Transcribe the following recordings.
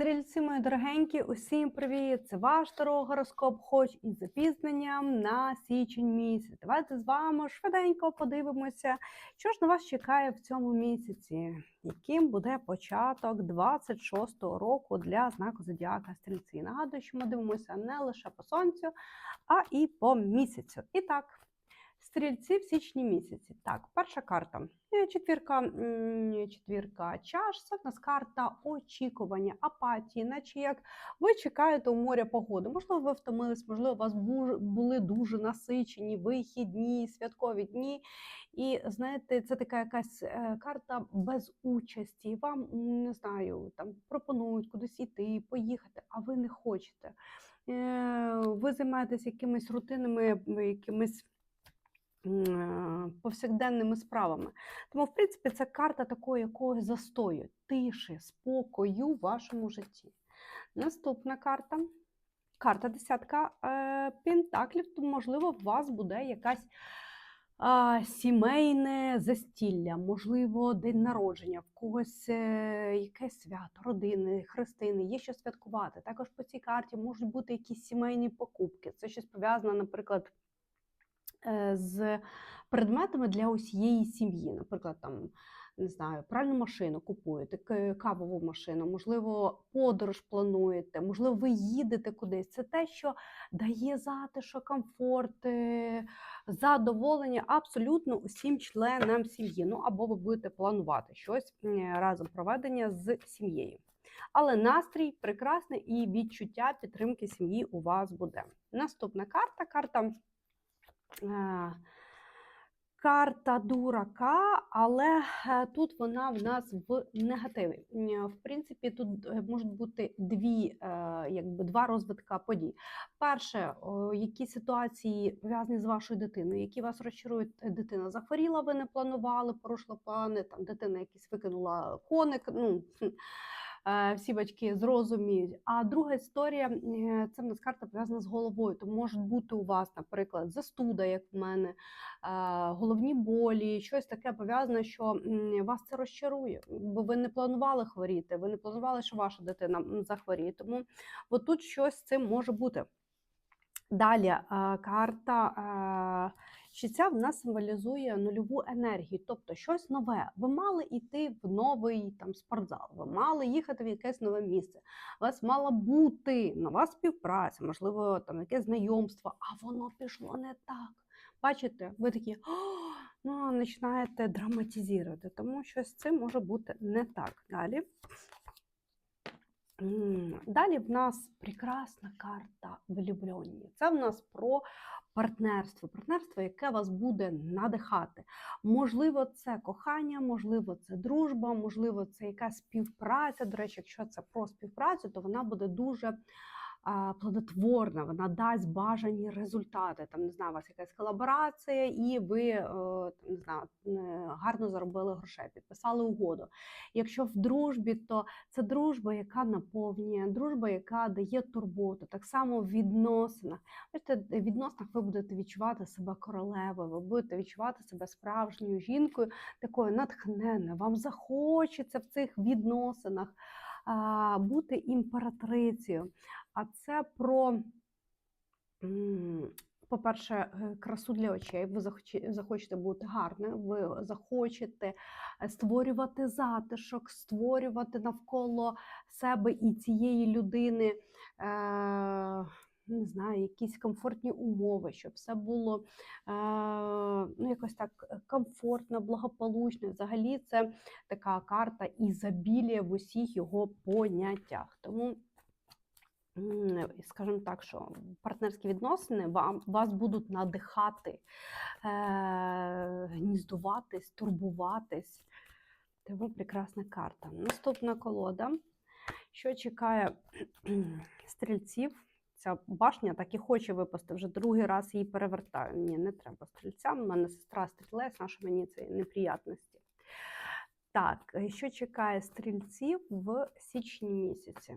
Стрільці, мої дорогенькі, усім привіт! Це ваш тарогороскоп, хоч із запізненням на січень місяць. Давайте з вами швиденько подивимося, що ж на вас чекає в цьому місяці, яким буде початок 26-го року для знаку Зодіака Стрільці. Нагадую, що ми дивимося не лише по сонцю, а і по місяцю. І так. Стрільці в січні місяці. Так, перша карта. Е, Четвірка, четвірка чаш. Це в нас карта очікування, апатії, наче як ви чекаєте у моря погоди. Можливо, ви втомились, можливо, у вас були дуже насичені вихідні, святкові дні. І знаєте, це така якась е, карта без участі. Вам не знаю, там пропонують кудись йти, поїхати, а ви не хочете. Е, Ви займаєтесь якимись рутинними, м, якимись повсякденними справами. Тому, в принципі, це карта такої якогось застою, тиші, спокою в вашому житті. Наступна карта. Карта десятка е, пентаклів. То, можливо, у вас буде якась а, сімейне застілля, можливо, день народження, в когось е, якесь свято, родини, хрестини, є що святкувати. Також по цій карті можуть бути якісь сімейні покупки. Це щось пов'язане, наприклад, е, з предметами для усієї сім'ї. Наприклад, там. Не знаю, пральну машину купуєте, кавову машину, можливо, подорож плануєте, можливо, ви їдете кудись. Це те, що дає затишок, комфорт, е, задоволення абсолютно усім членам сім'ї. Ну або ви будете планувати щось разом проведення з сім'єю. Але настрій прекрасний і відчуття підтримки сім'ї у вас буде. Наступна карта карта. Е, Карта дурака, але е, тут вона в нас в негативі. В принципі, тут е, можуть бути дві, е, якби два розвитка подій. Перше, які ситуації пов'язані з вашою дитиною, які вас розчарують, Е, дитина захворіла, ви не планували, порушила плани, там дитина якийсь викинула коник. Ну, е, всі батьки зрозуміють. А друга історія е, це в нас карта пов'язана з головою. То можуть бути у вас, наприклад, застуда, як в мене, е, головні болі, щось таке пов'язане, що вас це розчарує, бо ви не планували хворіти, ви не планували, що ваша дитина захворіє. Тому отут щось з цим може бути. Далі е, карта щиця в нас символізує нульову енергію, тобто щось нове. Ви мали йти в новий там спортзал, ви мали їхати в якесь нове місце. У вас мала бути нова співпраця, можливо, там якесь знайомство, а воно пішло не так. Бачите, ви такі ну, починаєте драматизувати, тому що з цим може бути не так. Далі. Далі в нас прекрасна карта влюблені. Це в нас про партнерство. Партнерство, яке вас буде надихати. Можливо, це кохання, можливо, це дружба, можливо, це якась співпраця. До речі, якщо це про співпрацю, то вона буде дуже плодотворна, вона дасть бажані результати. Там не знаю, у вас якась колаборація, і ви е, там, не знаю, гарно заробили грошей, підписали угоду. Якщо в дружбі, то це дружба, яка наповнює, дружба, яка дає турботу. Так само в відносинах. Бачите, в відносинах ви будете відчувати себе королевою, ви будете відчувати себе справжньою жінкою, такою натхненною. Вам захочеться в цих відносинах бути імператрицею. А це про. По-перше, е, красу для очей. Ви захочете бути гарним, ви захочете е, створювати затишок, створювати навколо себе і цієї людини. Не знаю, якісь комфортні умови, щоб все було ну, якось так е, комфортно, благополучно. Взагалі, це така карта ізобілія в усіх його поняттях. Тому, скажімо так, що партнерські відносини вам, вас будуть надихати, е, гніздуватись, турбуватись. Тому прекрасна карта. Наступна колода. Що чекає стрільців? Ця башня так і хоче випасти. Вже другий раз її перевертаю. Ні, не треба стрільцям. У мене сестра стрілець, що мені це неприятності. Так, е, що чекає стрільців в січні місяці?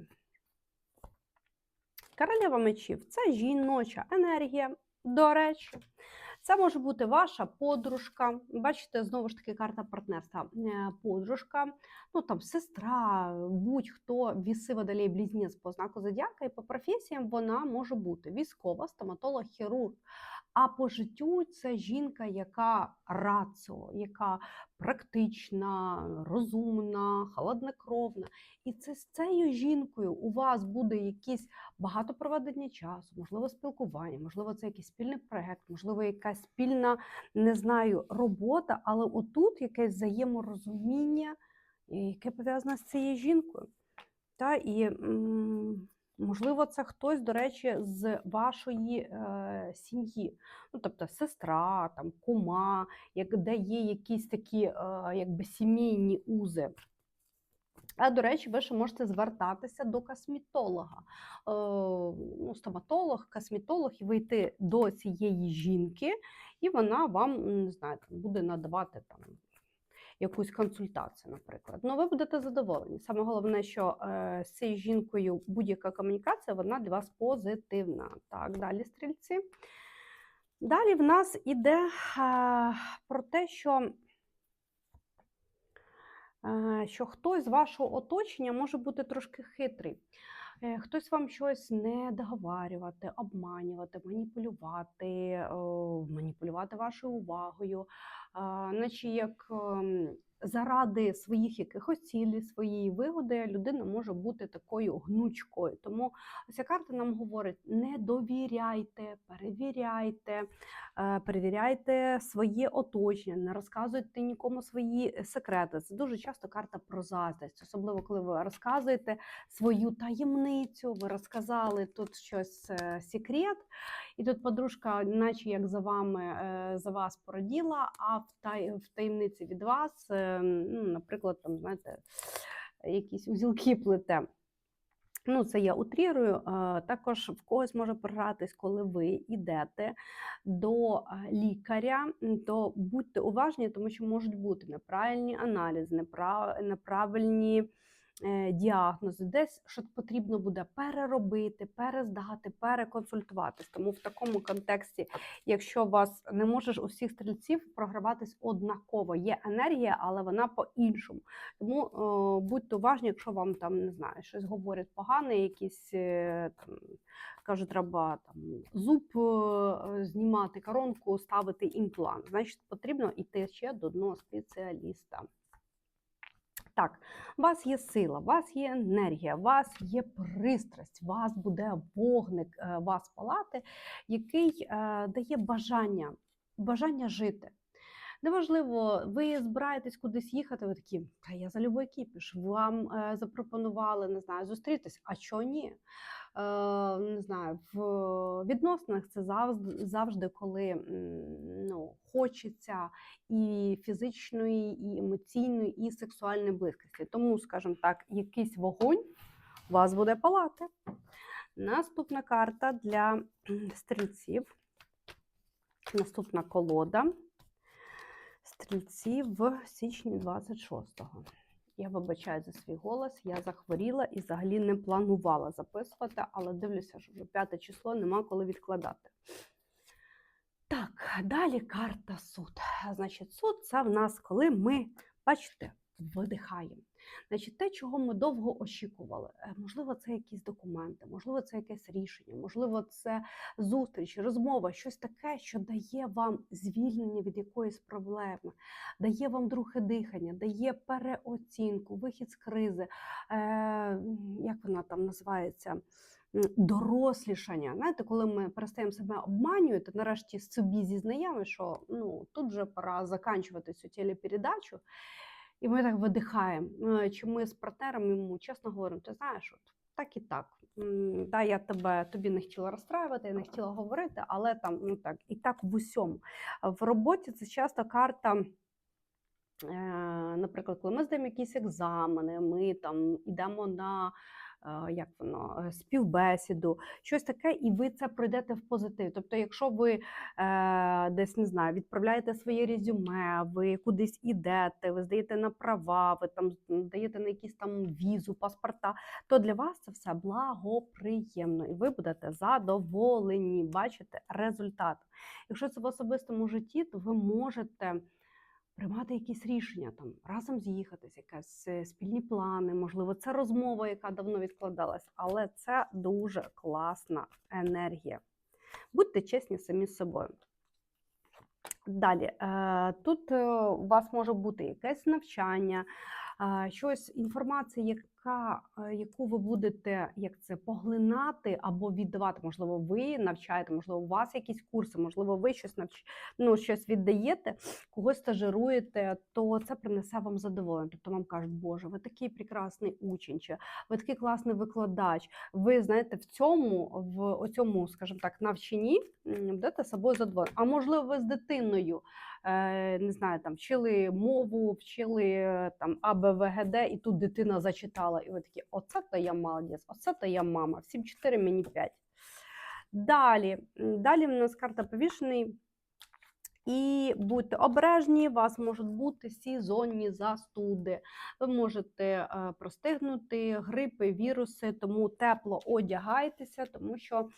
Королева мечів це жіноча енергія. До речі, Це може бути ваша подружка. Бачите, знову ж таки, карта партнерства. Е, Подружка, ну там сестра, будь-хто віси водолей близнець по знаку зодіака, і по професіям вона може бути військова, стоматолог, хірург. А по життю це жінка, яка раціо, яка практична, розумна, холоднокровна. І це з цією жінкою у вас буде якісь багато проведення часу, можливо, спілкування, можливо, це якийсь спільний проект, можливо, якась спільна, не знаю, робота, але отут якесь взаєморозуміння, яке пов'язане з цією жінкою. Та, і, можливо, це хтось, до речі, з вашої е, сім'ї, ну, тобто сестра, там, кума, як, де є якісь такі е, якби сімейні узи. А, до речі, ви ще можете звертатися до косметолога. Е, ну, стоматолог, косметолог, і вийти до цієї жінки, і вона вам не знаю, буде надавати там. Якусь консультацію, наприклад. Ну, ви будете задоволені. Саме головне, що е, з цією жінкою будь-яка комунікація вона для вас позитивна. Так, далі стрільці. Далі в нас іде е, про те, що е, що хтось з вашого оточення може бути трошки хитрий. Е, Хтось вам щось не договарювати, обманювати, маніпулювати, маніпулювати вашою увагою, наче як ем, заради своїх якихось цілей, своєї вигоди людина може бути такою гнучкою. Тому ця карта нам говорить: не довіряйте, перевіряйте, е, перевіряйте своє оточення, не розказуйте нікому свої секрети. Це дуже часто карта про заздрість, особливо коли ви розказуєте свою таємницю, ви розказали тут щось е, секрет, і тут подружка, наче як за вами е, за вас породіла, а в таємниці від вас, ну, наприклад, там знаєте, якісь узілки плете. Ну, це я утрірую. Е, Також в когось може програтись, коли ви йдете до е, лікаря, то будьте уважні, тому що можуть бути неправильні аналізи, неправильні е, діагнози, десь щось потрібно буде переробити, перездати, переконсультуватись. Тому в такому контексті, якщо вас не можеш у всіх стрільців програватись однаково, є енергія, але вона по-іншому. Тому е, будьте уважні, якщо вам там не знаю, щось говорять погане, якісь е, там кажуть, треба там зуб знімати, коронку, ставити імплант. Значить, потрібно йти ще до одного спеціаліста. Так, у вас є сила, у вас є енергія, у вас є пристрасть, у вас буде вогник е, вас палати, який е, дає бажання, бажання жити. Неважливо, ви збираєтесь кудись їхати, ви такі, та я за любой кіпіш. Вам е, запропонували, не знаю, зустрітись, а чого ні? Е, не знаю, в відносинах це завжди, завжди коли ну, хочеться і фізичної, і емоційної, і сексуальної близькості. Тому, скажімо так, якийсь вогонь вас буде палати. Наступна карта для стрільців. Наступна колода. Стрільці в січні 26-го. Я вибачаю за свій голос, я захворіла і взагалі не планувала записувати, але дивлюся, що вже п'яте число нема коли відкладати. Так, далі карта суд. Значить, суд це в нас, коли ми, бачите, видихаємо. Значить, те, чого ми довго очікували. Е, Можливо, це якісь документи, можливо, це якесь рішення, можливо, це зустріч, розмова, щось таке, що дає вам звільнення від якоїсь проблеми, дає вам друге дихання, дає переоцінку, вихід з кризи. Е, як вона там називається? Дорослішання. Знаєте, коли ми перестаємо себе обманювати, нарешті собі зізнаємо, що ну тут вже пора заканчувати цю телепередачу. І ми так видихаємо. Е, Чи ми з партнером йому чесно говоримо, ти знаєш, от так і так. Да, я тебе тобі не хотіла розстраювати, я не хотіла говорити, але там ну так і так в усьому. В роботі це часто карта. е, Наприклад, коли ми здаємо якісь екзамени, ми там йдемо на як воно, е, співбесіду, щось таке, і ви це пройдете в позитив. Тобто, якщо ви е, десь не знаю, відправляєте своє резюме, ви кудись ідете, ви здаєте на права, ви там даєте на якісь там візу, паспорта, то для вас це все благоприємно, і ви будете задоволені, бачите результат. Якщо це в особистому житті, то ви можете приймати якісь рішення, там разом з'їхатись, якась е, спільні плани, можливо, це розмова, яка давно відкладалась, але це дуже класна енергія. Будьте чесні самі з собою. Далі, е, тут е, у вас може бути якесь навчання, щось інформація, яка, е, яку ви будете як це поглинати або віддавати. Можливо, ви навчаєте, можливо, у вас якісь курси, можливо, ви щось навч... ну, щось віддаєте, когось стажируєте, то це принесе вам задоволення. Тобто вам кажуть, Боже, ви такий прекрасний учень, чи ви такий класний викладач. Ви знаєте, в цьому, в оцьому, скажімо так, навчанні будете собою задоволені. А можливо, ви з дитиною е, не знаю, там вчили мову, вчили е, там АБВГД, і тут дитина зачитала, і ви такі, оце то я молодець, оце то я мама. Всім 4, мені 5. Далі, далі в нас карта повішений. І будьте обережні, у вас можуть бути сезонні застуди. Ви можете е, простигнути грипи, віруси, тому тепло одягайтеся, тому що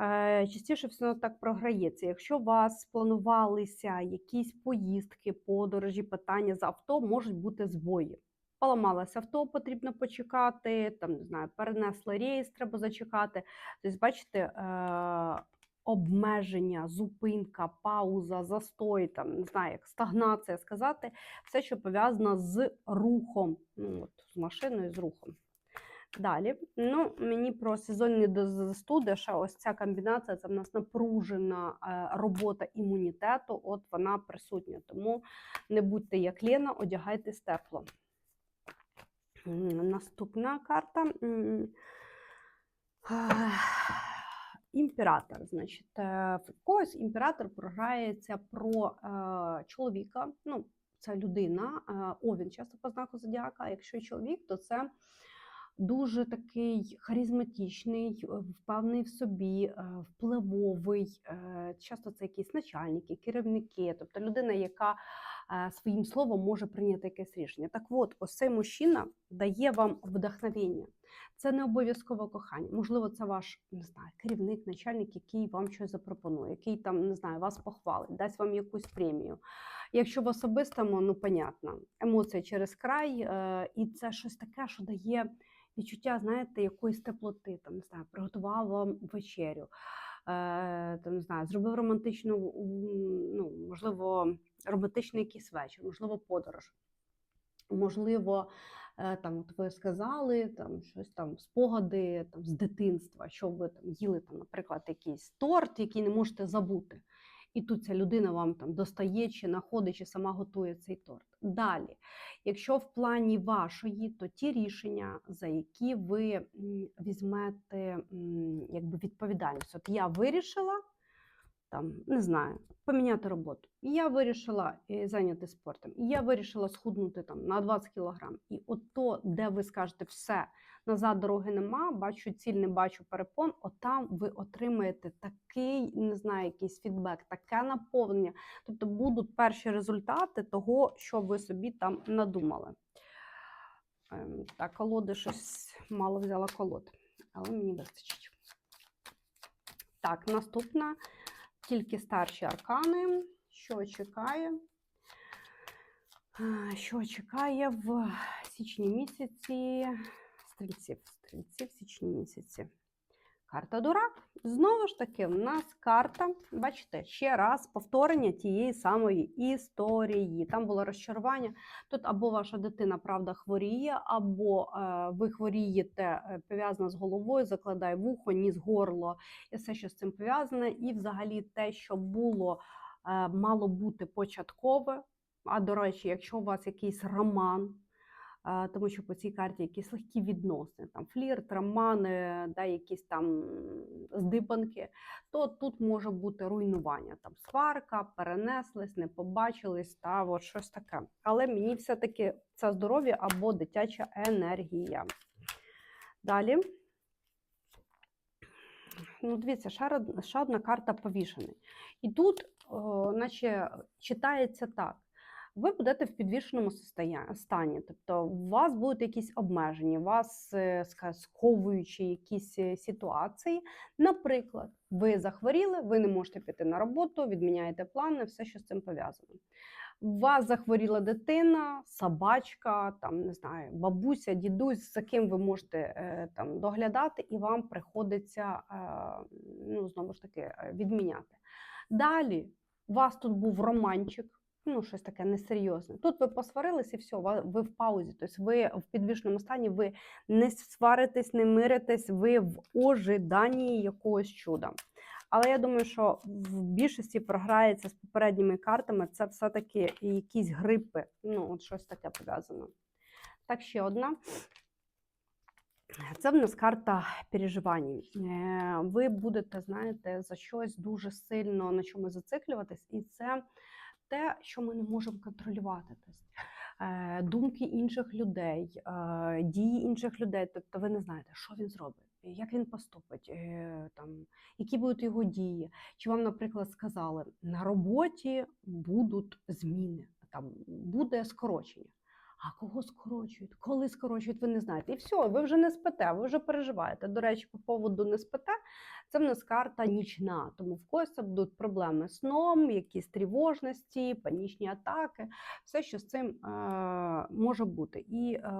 е, частіше все так програється. Якщо у вас планувалися якісь поїздки, подорожі, питання з авто, можуть бути збої. Поламалося авто, потрібно почекати, там не знаю, перенесли рейс, треба зачекати. Тобто, бачите, е, обмеження, зупинка, пауза, застой, там не знаю, як стагнація сказати, все, що пов'язано з рухом, ну, от, з машиною, з рухом. Далі, ну мені про сезонні застуди, ще ось ця комбінація це в нас напружена е, робота імунітету, от вона присутня. Тому не будьте як Лена, одягайтесь тепло. Наступна карта. Імператор, значить, е, в когось імператор програється про е, чоловіка. Ну, це людина, е, овін часто по знаку зодіака. Якщо чоловік, то це дуже такий харизматичний, е, впевнений в собі, впливовий. Часто це якісь начальники, керівники, тобто людина, яка своїм словом може прийняти якесь рішення. Так от, ось цей мужчина дає вам вдохновення. Це не обов'язково кохання. Можливо, це ваш не знаю, керівник, начальник, який вам щось запропонує, який там не знаю, вас похвалить, дасть вам якусь премію. Якщо в особистому, ну понятно, емоції через край, е, і це щось таке, що дає відчуття, знаєте, якоїсь теплоти, там не знаю, приготував вам вечерю. Е, Там не знаю, зробив романтичну, ну можливо, романтичний якийсь вечір, можливо, подорож. Можливо, е, там от ви сказали там щось там спогади там з дитинства, що ви там їли там, наприклад, якийсь торт, який не можете забути. І тут ця людина вам там достає, чи знаходить, чи сама готує цей торт. Далі, якщо в плані вашої, то ті рішення, за які ви візьмете якби відповідальність. От я вирішила там, не знаю, поміняти роботу. І я вирішила е, зайняти спортом. Я вирішила схуднути там на 20 кілограм. І от то, де ви скажете все, назад дороги нема, бачу ціль, не бачу перепон, от там ви отримаєте такий, не знаю, якийсь фідбек, таке наповнення. Тобто будуть перші результати того, що ви собі там надумали. Ем, Так, колоди щось мало взяла колод, але мені вистачить. Так, наступна тільки старші аркани. Що чекає? Що чекає в січні місяці стрільців? Стрільців в січні місяці. Карта дурак. Знову ж таки, в нас карта, бачите, ще раз повторення тієї самої історії. Там було розчарування. Тут або ваша дитина правда хворіє, або е, ви хворієте е, пов'язано з головою, закладає вухо, ніс, горло і все, що з цим пов'язане. І взагалі те, що було, е, мало бути початкове. А до речі, якщо у вас якийсь роман, тому що по цій карті якісь легкі відносини, там флірт, романи, да, якісь там здибанки, то тут може бути руйнування, там сварка, перенеслись, не побачились, та от щось таке. Але мені все-таки це здоров'я або дитяча енергія. Далі. Ну, дивіться, ще, одна карта повішений. І тут, о, наче, читається так. Ви будете в підвішеному стані, тобто у вас будуть якісь обмеження, вас е, якісь е, ситуації. Наприклад, ви захворіли, ви не можете піти на роботу, відміняєте плани, все, що з цим пов'язано. У вас захворіла дитина, собачка, там не знаю, бабуся, дідусь, за ким ви можете е, там доглядати, і вам приходиться ну, знову ж таки відміняти. Далі у вас тут був романчик, ну щось таке несерйозне. Тут ви посварились і все, ви в паузі. Тобто ви в підвішеному стані, ви не сваритесь, не миритесь, ви в ожиданні якогось чуда. Але я думаю, що в більшості програється з попередніми картами. Це все-таки якісь грипи, ну, от щось таке пов'язано. Так, ще одна. Це в нас карта переживань. Е, Ви будете, знаєте, за щось дуже сильно на чому зациклюватись, і це те, що ми не можемо контролювати. Тобто, е, думки інших людей, е, дії інших людей. Тобто ви не знаєте, що він зробить, як він поступить, е, там, які будуть його дії. Чи вам, наприклад, сказали, на роботі будуть зміни, там буде скорочення. А кого скорочують? Коли скорочують, ви не знаєте. І все, ви вже не спите, ви вже переживаєте. До речі, по поводу не спите, це в нас карта нічна. Тому в когось будуть проблеми з сном, якісь тривожності, панічні атаки, все, що з цим е, може бути. І е,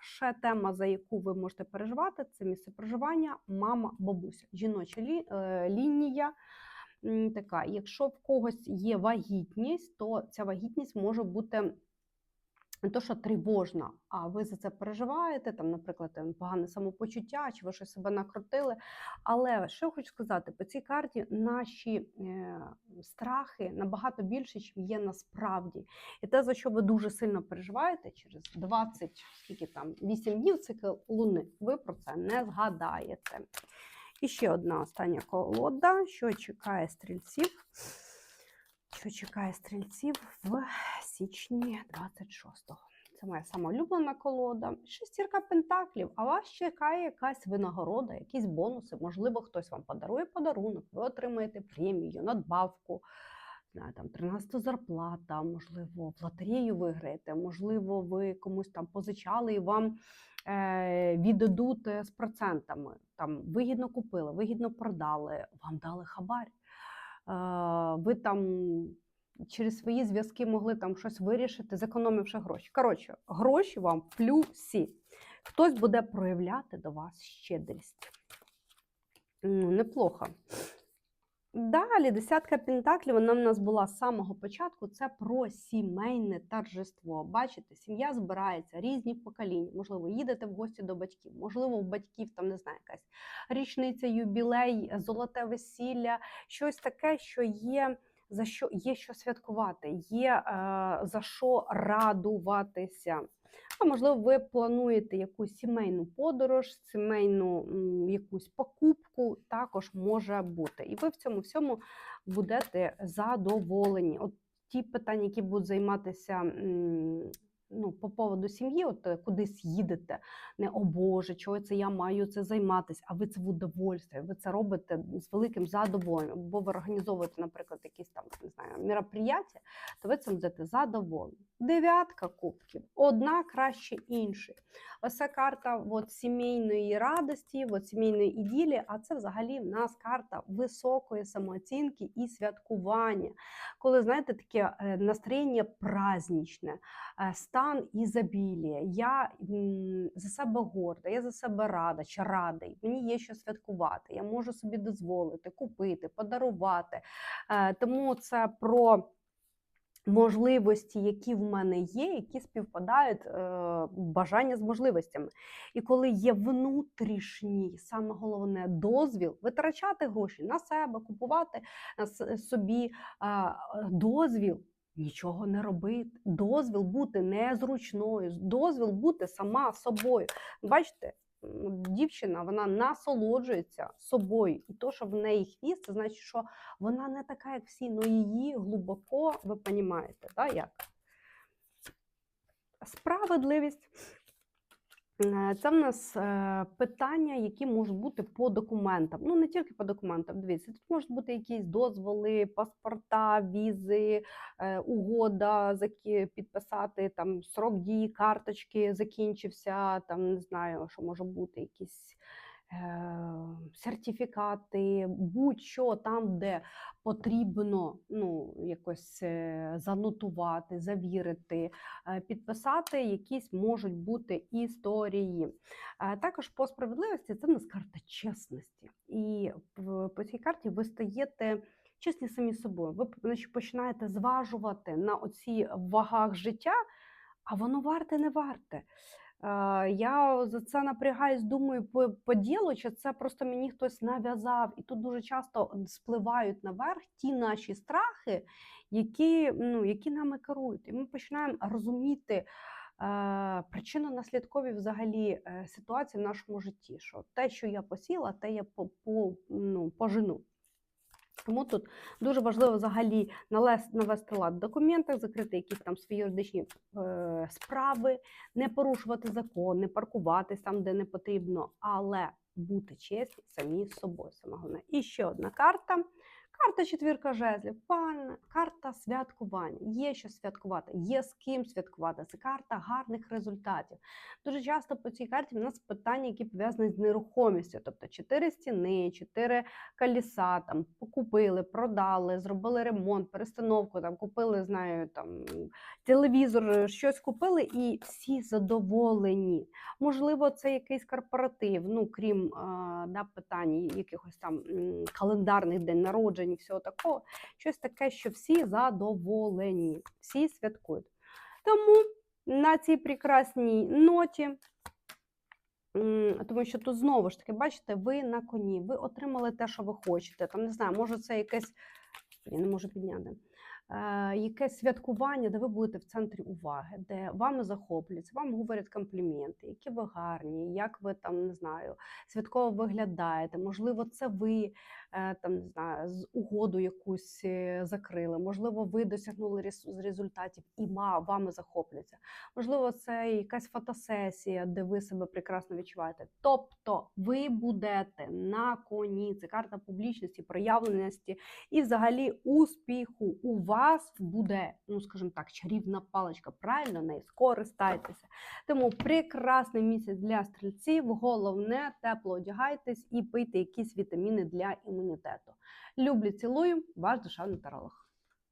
ще тема, за яку ви можете переживати, це місце проживання, мама, бабуся, жіноча лі, е, лінія. Така, якщо в когось є вагітність, то ця вагітність може бути не то, що тривожна, а ви за це переживаєте, там, наприклад, погане самопочуття, чи ви щось себе накрутили. Але що я хочу сказати, по цій карті наші е, страхи набагато більше, ніж є насправді. І те, за що ви дуже сильно переживаєте, через 20, скільки там, 8 днів цикл луни, ви про це не згадаєте. І ще одна остання колода, що чекає стрільців. Що чекає стрільців в січні 26-го. Це моя сама улюблена колода. Шестірка пентаклів. А вас чекає якась винагорода, якісь бонуси. Можливо, хтось вам подарує подарунок, ви отримаєте премію, надбавку. Знаю, там 13 зарплата, можливо, в лотерею виграєте, можливо, ви комусь там позичали і вам е, віддадуть е, з процентами. Там вигідно купили, вигідно продали, вам дали хабар. Ви там через свої зв'язки могли там щось вирішити, зекономивши гроші. Коротше, гроші вам плюсі. Хтось буде проявляти до вас щедрість. Неплохо. Далі, десятка пентаклів, вона в нас була з самого початку. Це про сімейне торжество. Бачите, сім'я збирається різні покоління. Можливо, їдете в гості до батьків, можливо, у батьків там не знаю, якась річниця, юбілей, золоте весілля, щось таке, що є. За що є що святкувати, є е, за що радуватися. А можливо, ви плануєте якусь сімейну подорож, сімейну якусь покупку, також може бути. І ви в цьому всьому будете задоволені. От ті питання, які будуть займатися ну, по поводу сім'ї, от е, кудись їдете, не о Боже, чого це я маю це займатися, а ви це в удовольстві, ви це робите з великим задоволенням, бо ви організовуєте, наприклад, якісь там не знаю, мероприяття, то ви цим будете задоволені. Дев'ятка кубків, одна краще іншої. Ось ця карта от, сімейної радості, от, сімейної іділі, а це взагалі в нас карта високої самооцінки і святкування. Коли, знаєте, таке е, настроєння праздничне, е, стан ізобілія. Я за себе горда, я за себе рада чи радий. Мені є що святкувати. Я можу собі дозволити купити, подарувати. Е, Тому це про. Можливості, які в мене є, які співпадають е, бажання з можливостями. І коли є внутрішній, саме головне дозвіл, витрачати гроші на себе, купувати собі е, дозвіл нічого не робити, дозвіл бути незручною, дозвіл бути сама собою. Бачите, дівчина вона насолоджується собою, і то, що в неї хвіст, це значить, що вона не така, як всі, але її глибоко, ви розумієте, да, як? Справедливість. Е, Це в нас е, питання, які можуть бути по документам. Ну, не тільки по документам. Дивіться, тут можуть бути якісь дозволи, паспорта, візи, е, угода, підписати там срок дії карточки закінчився. Там не знаю, що може бути якісь. Е, Сертифікати, будь-що там, де потрібно ну, якось е, занотувати, завірити, е, підписати, якісь можуть бути історії. Е, Також по справедливості це в нас карта чесності. І по цій карті ви стаєте чесні самі собою. Ви значить, починаєте зважувати на оці вагах життя, а воно варте, не варте. Я за це напрягаюсь, думаю, по, по ділу, чи це просто мені хтось нав'язав. І тут дуже часто спливають наверх ті наші страхи, які, ну, які нами керують. І ми починаємо розуміти е, причинно-наслідкові взагалі е, ситуації в нашому житті. Що те, що я посіла, те я по, по, ну, пожену. Тому тут дуже важливо взагалі навести лад в документах, закрити якісь там свої юридичні е, справи, не порушувати закон, не паркуватись там, де не потрібно, але бути чесні самі з собою. Саме головне. І ще одна карта. Карта четвірка жезлів, пан, карта святкування. Є що святкувати, є з ким святкувати. Це карта гарних результатів. Дуже часто по цій карті в нас питання, які пов'язані з нерухомістю, тобто чотири стіни, чотири коліса, там покупили, продали, зробили ремонт, перестановку, там купили, знаю, там телевізор, щось купили, і всі задоволені. Можливо, це якийсь корпоратив, ну крім да, питань, якихось там календарних день народжень, і всього такого. Щось таке, що всі задоволені, всі святкують. Тому на цій прекрасній ноті. Тому що тут знову ж таки, бачите, ви на коні, ви отримали те, що ви хочете. Там не знаю, може це якесь, я не можу підняти. Е, святкування, де ви будете в центрі уваги, де вами захоплюються, вам говорять компліменти, які ви гарні, як ви там не знаю, святково виглядаєте. Можливо, це ви там не знаю, з угоду якусь е, закрили. Можливо, ви досягнули з результатів і вами захоплюються. Можливо, це якась фотосесія, де ви себе прекрасно відчуваєте. Тобто, ви будете на коні. Це карта публічності, проявленості і взагалі успіху. У вас буде, ну скажімо так, чарівна паличка. Правильно нею скористайтеся. Тому прекрасний місяць для стрільців. Головне, тепло одягайтесь і пийте якісь вітаміни для імунітету. Люблю, цілую, ваш душевний таролог.